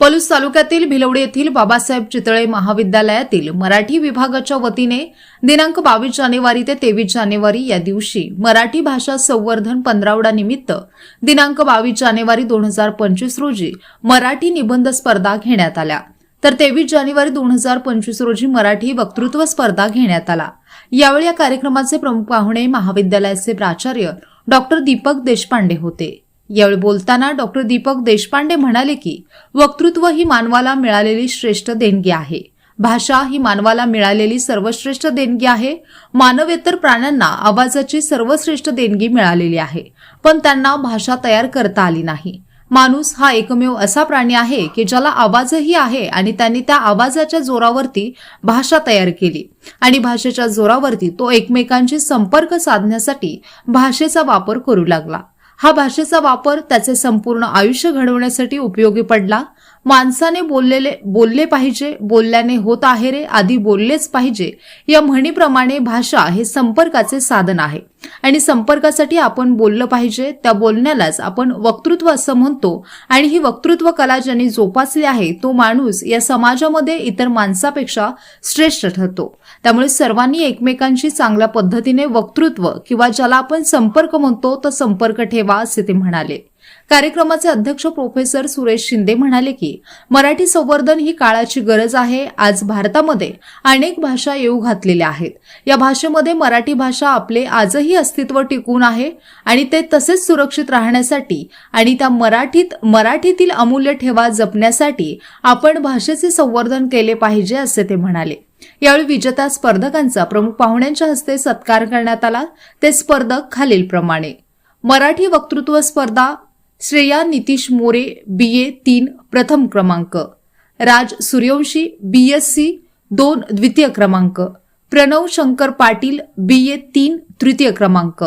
पलूस तालुक्यातील भिलवडी येथील बाबासाहेब चितळे महाविद्यालयातील मराठी विभागाच्या वतीने दिनांक बावीस जानेवारी ते तेवीस जानेवारी या दिवशी मराठी भाषा संवर्धन पंधरावडा निमित्त दिनांक बावीस जानेवारी दोन हजार पंचवीस रोजी मराठी निबंध स्पर्धा घेण्यात आल्या. तर तेवीस जानेवारी दोन हजार पंचवीस रोजी मराठी वक्तृत्व स्पर्धा घेण्यात आला. यावेळी या कार्यक्रमाचे प्रमुख पाहुणे महाविद्यालयाचे प्राचार्य डॉक्टर दीपक देशपांडे होते. यावेळी बोलताना डॉक्टर दीपक देशपांडे म्हणाले की वक्तृत्व ही मानवाला मिळालेली श्रेष्ठ देणगी आहे. भाषा ही मानवाला मिळालेली सर्वश्रेष्ठ देणगी आहे. मानवेतर प्राण्यांना आवाजाची सर्वश्रेष्ठ देणगी मिळालेली आहे. पण त्यांना भाषा तयार करता आली नाही. माणूस हा एकमेव असा प्राणी आहे की ज्याला आवाजही आहे आणि त्यांनी त्या आवाजाच्या जोरावरती भाषा तयार केली. आणि भाषेच्या जोरावरती तो एकमेकांशी संपर्क साधण्यासाठी भाषेचा वापर करू लागला. हा भाषेचा वापर त्याचे संपूर्ण आयुष्य घडवण्यासाठी उपयोगी पडला. माणसाने बोललेले बोलले पाहिजे बोलल्याने होत आहे रे आधी बोललेच पाहिजे. या म्हणीप्रमाणे भाषा हे संपर्काचे साधन आहे. आणि संपर्कासाठी आपण बोललं पाहिजे त्या बोलण्यालाच आपण वक्तृत्व असं म्हणतो. आणि ही वक्तृत्व कला ज्यांनी जोपासली आहे तो माणूस या समाजामध्ये इतर माणसापेक्षा श्रेष्ठ ठरतो. त्यामुळे सर्वांनी एकमेकांशी चांगल्या पद्धतीने वक्तृत्व किंवा ज्याला आपण संपर्क म्हणतो तो संपर्क ठेवा असे ते म्हणाले. कार्यक्रमाचे अध्यक्ष प्रोफेसर सुरेश शिंदे म्हणाले की मराठी संवर्धन ही काळाची गरज आहे आज भारतामध्ये अनेक भाषा येऊ घातलेल्या आहेत. या भाषेमध्ये मराठी भाषा आपले आजही अस्तित्व टिकून आहे आणि ते तसेच सुरक्षित राहण्यासाठी आणि त्या मराठीत मराठीतील अमूल्य ठेवा जपण्यासाठी आपण भाषेचे संवर्धन केले पाहिजे असे ते म्हणाले. यावेळी विजेत्या स्पर्धकांचा प्रमुख पाहुण्यांच्या हस्ते सत्कार करण्यात आला. ते स्पर्धक खालीलप्रमाणे. मराठी वक्तृत्व स्पर्धा श्रेया नितीश मोरे बी ए तीन प्रथम क्रमांक. Raj Suryavanshi B S C दोन द्वितीय क्रमांक. प्रणव शंकर पाटील बी ए तीन तृतीय क्रमांक.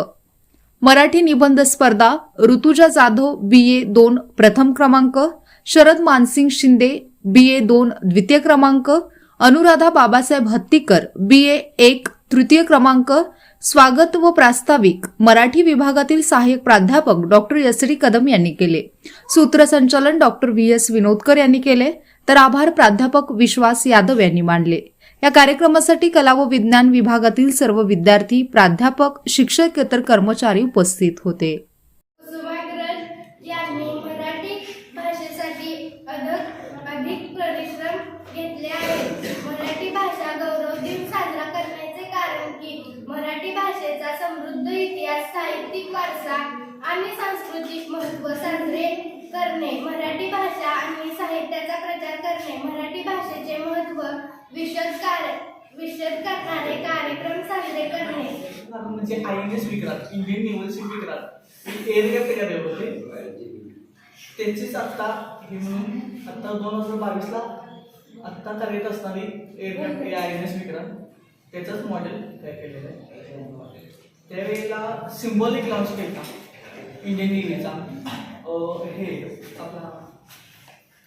मराठी निबंध स्पर्धा ऋतुजा जाधव बी ए दोन प्रथम क्रमांक शरद मानसिंग शिंदे बी ए दोन द्वितीय क्रमांक अनुराधा बाबासाहेब हत्तीकर बी ए एक तृतीय क्रमांक स्वागत व प्रास्ताविक मराठी विभागातील सहाय्यक प्राध्यापक डॉक्टर यसरी कदम यांनी केले. सूत्रसंचालन डॉक्टर व्ही एस विनोदकर यांनी केले. तर आभार प्राध्यापक विश्वास यादव यांनी मांडले. या कार्यक्रमासाठी कला व विज्ञान विभागातील सर्व विद्यार्थी प्राध्यापक शिक्षकेतर कर्मचारी उपस्थित होते सुभाग्रज यांनी मराठी भाषेसाठी अधिक अधिक परिश्रम घेतले आहेत मराठी भाषा गौरव दिन साजरा करण्याचे कारण की मराठी भाषेचा समृद्ध इतिहास साहित्यिक वारसा आणि सांस्कृतिक महत्त्व साजरे करणे मराठी भाषा आणि साहित्याचा प्रचार करणे मराठी भाषेचे महत्त्व विशद कार्य विशद करणारे कार्यक्रम साजरे करणे. म्हणजे आईने N Indian naval ship aircraft होते. त्यांचीच आत्ता हे म्हणून आत्ता दोन हजार बावीसला आत्ता कार्यरत असताना एअरक्राफ्ट हे आय एन एस त्याचंच मॉडेल तयार केलेलं आहे. त्यावेळेला सिम्बॉलिक लॉन्च केला. इंडियन नेव्हीचा हे आपला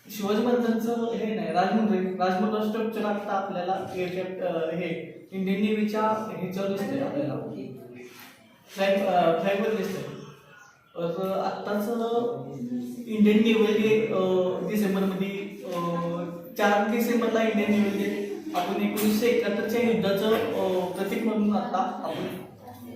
शिवाजी महाराजांचं हे नाही राजमुद्रे राजमुद्रा स्ट्रक्चर आता आपल्याला एअरक्राफ्ट हे इंडियन नेव्हीच्या ह्याच्यावर दिसते आपल्याला. फ्लॅग फ्लॅगवर दिसते तर आत्ताच इंडियन नेव्हल डे डिसेंबरमध्ये चार डिसेंबरला इंडियन नेव्हल डे आपण एकोणीसशे एकाहत्तरच्या युद्धाचं प्रतीक म्हणून आता आपण